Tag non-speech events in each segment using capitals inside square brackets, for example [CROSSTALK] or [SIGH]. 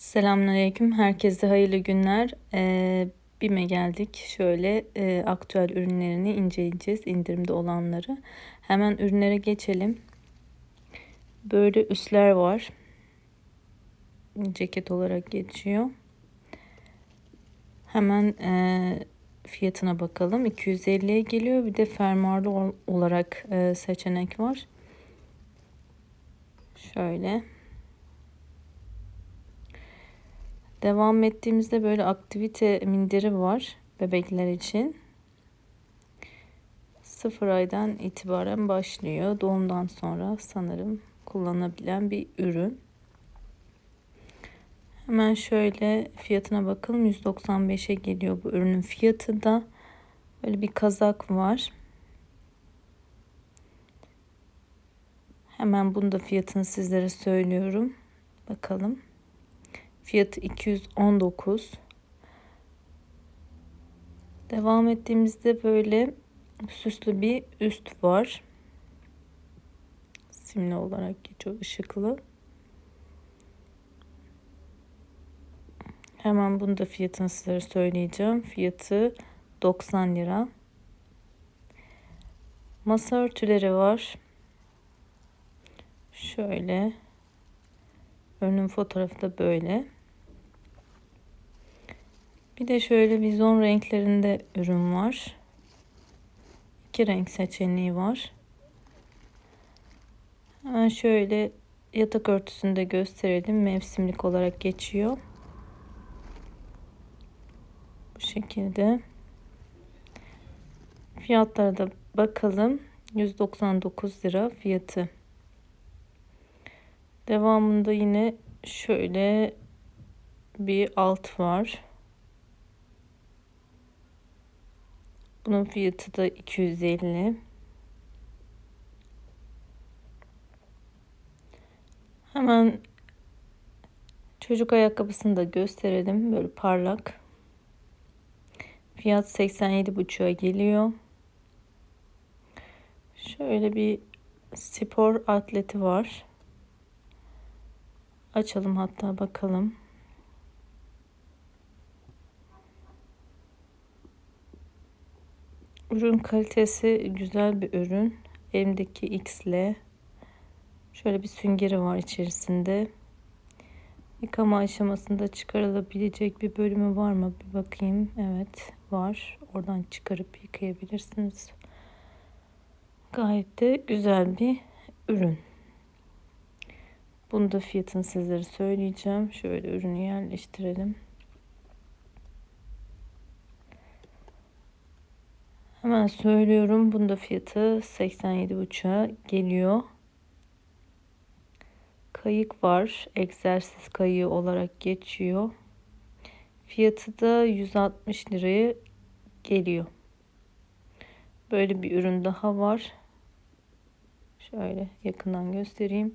Selamünaleyküm. Herkese hayırlı günler. Ee, BİM'e geldik. Şöyle e, aktüel ürünlerini inceleyeceğiz. indirimde olanları. Hemen ürünlere geçelim. Böyle üstler var. Ceket olarak geçiyor. Hemen e, fiyatına bakalım. 250'ye geliyor. Bir de fermuarlı olarak e, seçenek var. Şöyle. Devam ettiğimizde böyle aktivite minderi var bebekler için. 0 aydan itibaren başlıyor. Doğumdan sonra sanırım kullanabilen bir ürün. Hemen şöyle fiyatına bakalım. 195'e geliyor bu ürünün fiyatı da. Böyle bir kazak var. Hemen bunu da fiyatını sizlere söylüyorum. Bakalım. Fiyatı 219. Devam ettiğimizde böyle süslü bir üst var. Simli olarak geçiyor ışıklı. Hemen bunu da fiyatını sizlere söyleyeceğim. Fiyatı 90 lira. Masa örtüleri var. Şöyle. Önüm fotoğrafı da böyle. Bir de şöyle vizon renklerinde ürün var. İki renk seçeneği var. Hemen şöyle yatak örtüsünü de gösterelim. Mevsimlik olarak geçiyor. Bu şekilde. Fiyatlara da bakalım. 199 lira fiyatı. Devamında yine şöyle bir alt var. Bunun fiyatı da 250. Hemen çocuk ayakkabısını da gösterelim. Böyle parlak. Fiyat 87,5'a geliyor. Şöyle bir spor atleti var. Açalım hatta bakalım. Ürün kalitesi güzel bir ürün. Elimdeki X'le şöyle bir süngeri var içerisinde. Yıkama aşamasında çıkarılabilecek bir bölümü var mı? Bir bakayım. Evet var. Oradan çıkarıp yıkayabilirsiniz. Gayet de güzel bir ürün. Bunu da fiyatını sizlere söyleyeceğim. Şöyle ürünü yerleştirelim. Hemen söylüyorum. Bunda fiyatı 87,5'a geliyor. Kayık var. Egzersiz kayığı olarak geçiyor. Fiyatı da 160 liraya geliyor. Böyle bir ürün daha var. Şöyle yakından göstereyim.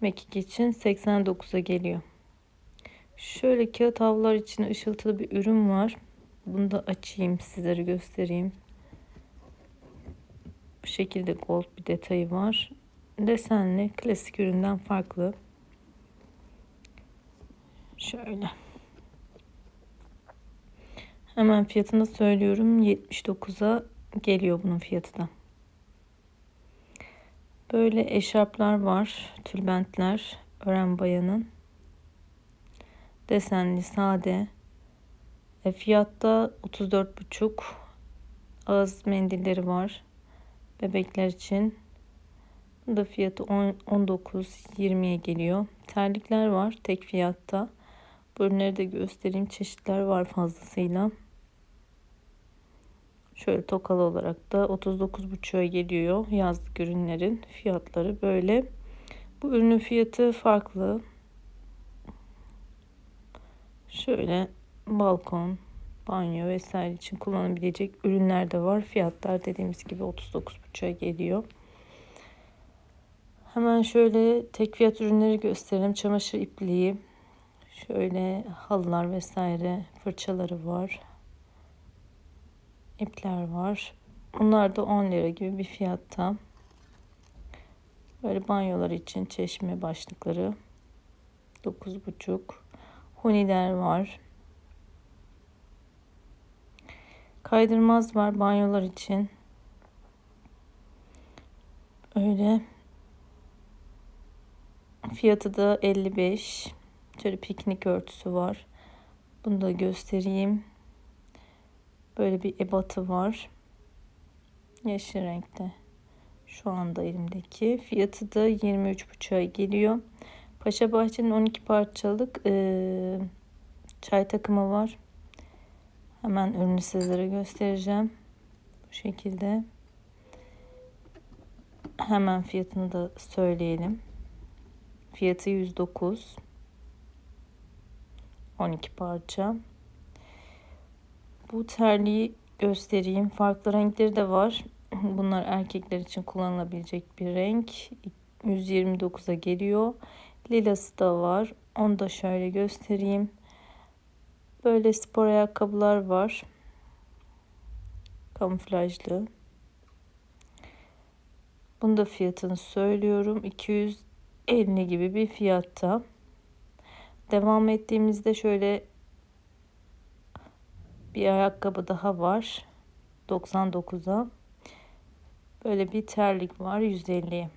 Mekik için 89'a geliyor. Şöyle kağıt havlular için ışıltılı bir ürün var. Bunu da açayım sizlere göstereyim. Bu şekilde gold bir detayı var. Desenli klasik üründen farklı. Şöyle. Hemen fiyatını söylüyorum. 79'a geliyor bunun fiyatı da. Böyle eşarplar var. Tülbentler. Ören bayanın. Desenli sade. E, fiyatta 34,5. Ağız mendilleri var. Bebekler için. Bu da fiyatı 19-20'ye geliyor. Terlikler var tek fiyatta. Bu ürünleri de göstereyim. Çeşitler var fazlasıyla. Şöyle tokalı olarak da 39,5'a geliyor yazlık ürünlerin fiyatları böyle. Bu ürünün fiyatı farklı. Şöyle balkon, banyo vesaire için kullanabilecek ürünler de var. Fiyatlar dediğimiz gibi 39,5'a geliyor. Hemen şöyle tek fiyat ürünleri gösterelim. Çamaşır ipliği, şöyle halılar vesaire fırçaları var. İpler var. Bunlar da 10 lira gibi bir fiyatta. Böyle banyolar için çeşme başlıkları 9,5. Huniler var. Kaydırmaz var banyolar için. Öyle. Fiyatı da 55. Şöyle piknik örtüsü var. Bunu da göstereyim. Böyle bir ebatı var. Yeşil renkte. Şu anda elimdeki. Fiyatı da 23,5'a geliyor. Paşa Bahçe'nin 12 parçalık e, çay takımı var. Hemen ürünü sizlere göstereceğim. Bu şekilde. Hemen fiyatını da söyleyelim. Fiyatı 109. 12 parça. Bu terliği göstereyim. Farklı renkleri de var. [CLEARS THROAT] Bunlar erkekler için kullanılabilecek bir renk. 129'a geliyor. Lilası da var. Onu da şöyle göstereyim. Böyle spor ayakkabılar var. Kamuflajlı. Bunu da fiyatını söylüyorum. 250 gibi bir fiyatta. Devam ettiğimizde şöyle bir ayakkabı daha var. 99'a. Böyle bir terlik var 150'ye.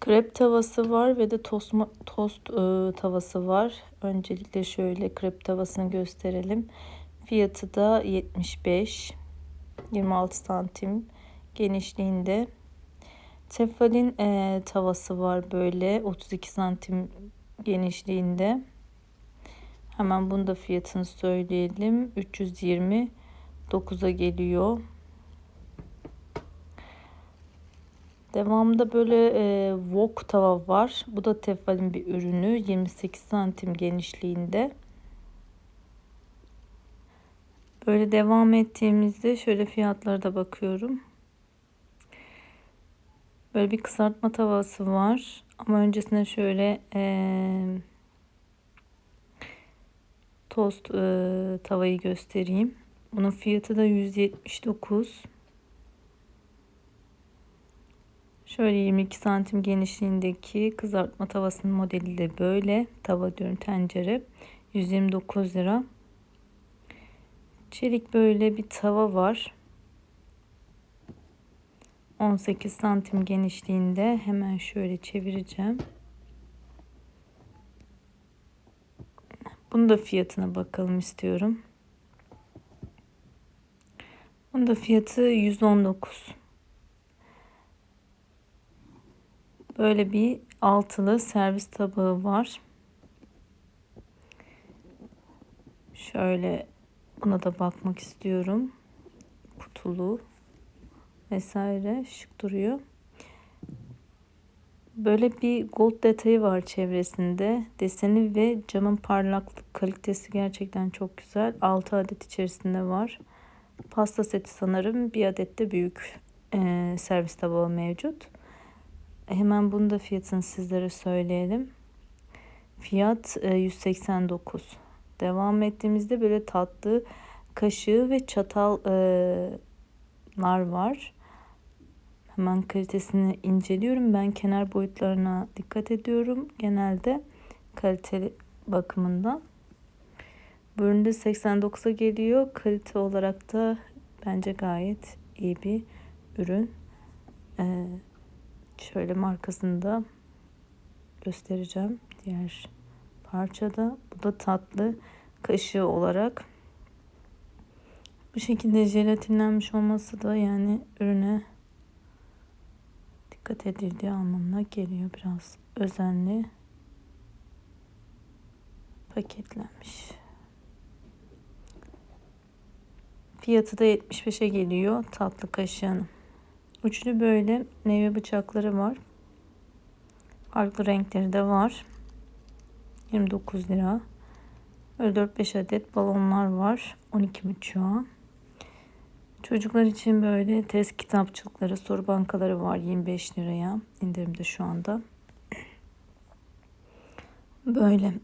Krep tavası var ve de tost, tost e, tavası var. Öncelikle şöyle krep tavasını gösterelim. Fiyatı da 75. 26 santim genişliğinde. Tefalin e, tavası var böyle 32 santim genişliğinde. Hemen bunu da fiyatını söyleyelim. 329'a geliyor. Devamında böyle e, wok tava var. Bu da tefalin bir ürünü. 28 santim genişliğinde. Böyle devam ettiğimizde şöyle fiyatlara da bakıyorum. Böyle bir kızartma tavası var. Ama öncesinde şöyle e, tost e, tavayı göstereyim. Bunun fiyatı da 179. Şöyle 22 santim genişliğindeki kızartma tavasının modeli de böyle. Tava diyorum tencere. 129 lira. Çelik böyle bir tava var. 18 santim genişliğinde hemen şöyle çevireceğim. Bunu da fiyatına bakalım istiyorum. Bunun da fiyatı 119. Böyle bir altılı servis tabağı var. Şöyle buna da bakmak istiyorum. Kutulu vesaire şık duruyor. Böyle bir gold detayı var çevresinde. Deseni ve camın parlaklık kalitesi gerçekten çok güzel. 6 adet içerisinde var. Pasta seti sanırım. Bir adet de büyük e, servis tabağı mevcut. Hemen bunu da fiyatını sizlere söyleyelim. Fiyat e, 189. Devam ettiğimizde böyle tatlı kaşığı ve çatallar e, var. Hemen kalitesini inceliyorum. Ben kenar boyutlarına dikkat ediyorum. Genelde kaliteli bakımından. Bu üründe 89'a geliyor. Kalite olarak da bence gayet iyi bir ürün. Ee, şöyle markasını da göstereceğim. Diğer parçada. Bu da tatlı kaşığı olarak. Bu şekilde jelatinlenmiş olması da yani ürüne dikkat edildiği anlamına geliyor. Biraz özenli paketlenmiş. Fiyatı da 75'e geliyor tatlı kaşığın. Uçlu böyle meyve bıçakları var. Farklı renkleri de var. 29 lira. Böyle 4-5 adet balonlar var. 12,5'a. Çocuklar için böyle test kitapçıkları, soru bankaları var 25 liraya. indirimde şu anda. Böyle.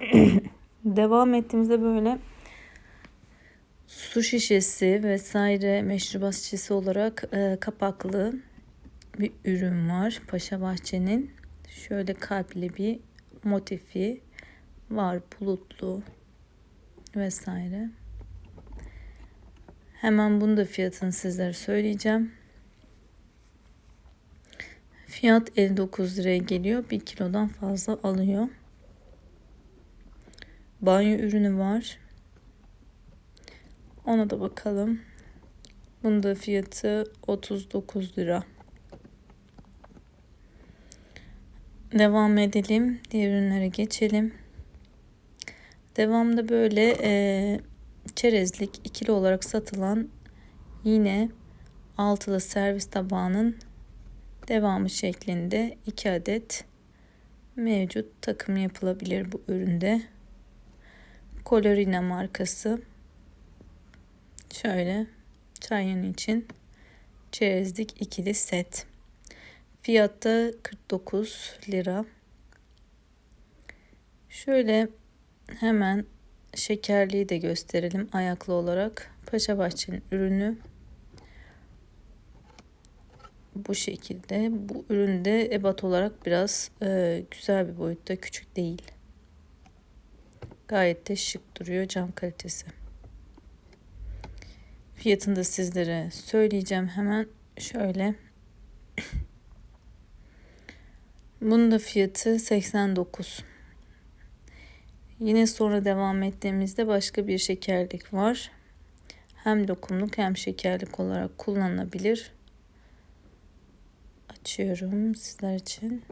[CLEARS THROAT] Devam ettiğimizde böyle su şişesi vesaire meşrubat şişesi olarak e, kapaklı bir ürün var. Paşa Bahçe'nin şöyle kalpli bir motifi var bulutlu vesaire. Hemen bunu da fiyatını sizlere söyleyeceğim. Fiyat 59 liraya geliyor. 1 kilodan fazla alıyor. Banyo ürünü var. Ona da bakalım. Bunun da fiyatı 39 lira. Devam edelim. Diğer ürünlere geçelim. Devamda böyle e, çerezlik ikili olarak satılan yine altılı servis tabağının devamı şeklinde 2 adet mevcut takım yapılabilir bu üründe. Colorina markası. Şöyle çayın için çerezlik ikili set. Fiyatta 49 lira. Şöyle hemen şekerliği de gösterelim ayaklı olarak. Paşa Bahçe'nin ürünü bu şekilde. Bu üründe ebat olarak biraz e, güzel bir boyutta, küçük değil. Gayet de şık duruyor cam kalitesi. Fiyatını da sizlere söyleyeceğim hemen. Şöyle. [CLEARS THROAT] Bunun da fiyatı 89. Yine sonra devam ettiğimizde başka bir şekerlik var. Hem lokumluk hem şekerlik olarak kullanılabilir. Açıyorum sizler için.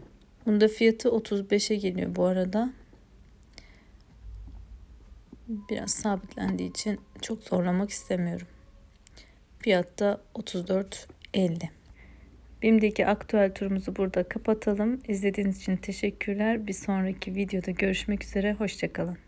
Bunda fiyatı 35'e geliyor bu arada. Biraz sabitlendiği için çok zorlamak istemiyorum. Fiyatta 34.50. BİM'deki aktüel turumuzu burada kapatalım. İzlediğiniz için teşekkürler. Bir sonraki videoda görüşmek üzere. Hoşçakalın.